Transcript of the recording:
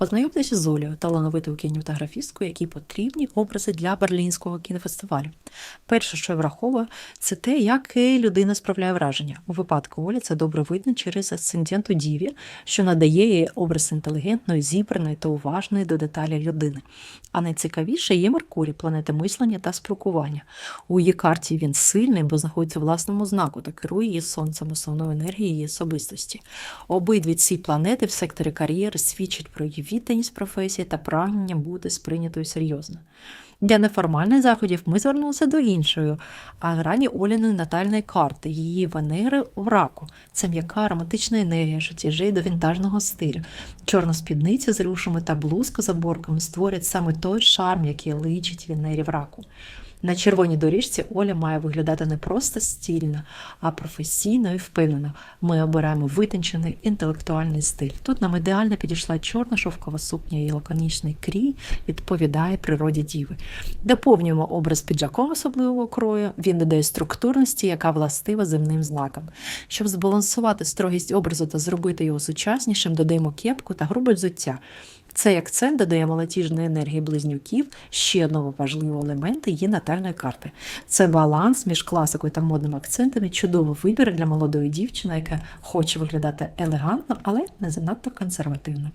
Познайомтеся з Олею, талановитою кінематографісткою, якій потрібні образи для берлінського кінофестивалю. Перше, що я враховую, це те, як людина справляє враження. У випадку Олі це добре видно через асцендент у діві, що надає їй образ інтелігентної, зібраної та уважної до деталей людини. А найцікавіше є Меркурій, планета мислення та спілкування. У її карті він сильний, бо знаходиться в власному знаку та керує її сонцем, основною енергією її особистості. Обидві ці планети в секторі кар'єри свідчать про її відданість професії та прагнення бути сприйнятою серйозно. Для неформальних заходів ми звернулися до іншої, грані Оліної натальної карти, її Венери в раку. Це м'яка ароматична енергія, що тяжить до вінтажного стилю. Чорна спідниця з рушами та блузка з оборками створять саме той шарм, який личить Венері в раку. На червоній доріжці Оля має виглядати не просто стільно, а професійно і впевнено. Ми обираємо витончений інтелектуальний стиль. Тут нам ідеально підійшла чорна шовкова сукня і лаконічний крій відповідає природі діви. Доповнюємо образ піджаком особливого крою. Він додає структурності, яка властива земним знакам. Щоб збалансувати строгість образу та зробити його сучаснішим, додаємо кепку та грубе взуття. Цей акцент додає молодіжної енергії близнюків ще одного важливого елементу її натальної карти. Це баланс між класикою та модними акцентами, чудовий вибір для молодої дівчини, яка хоче виглядати елегантно, але не занадто консервативно.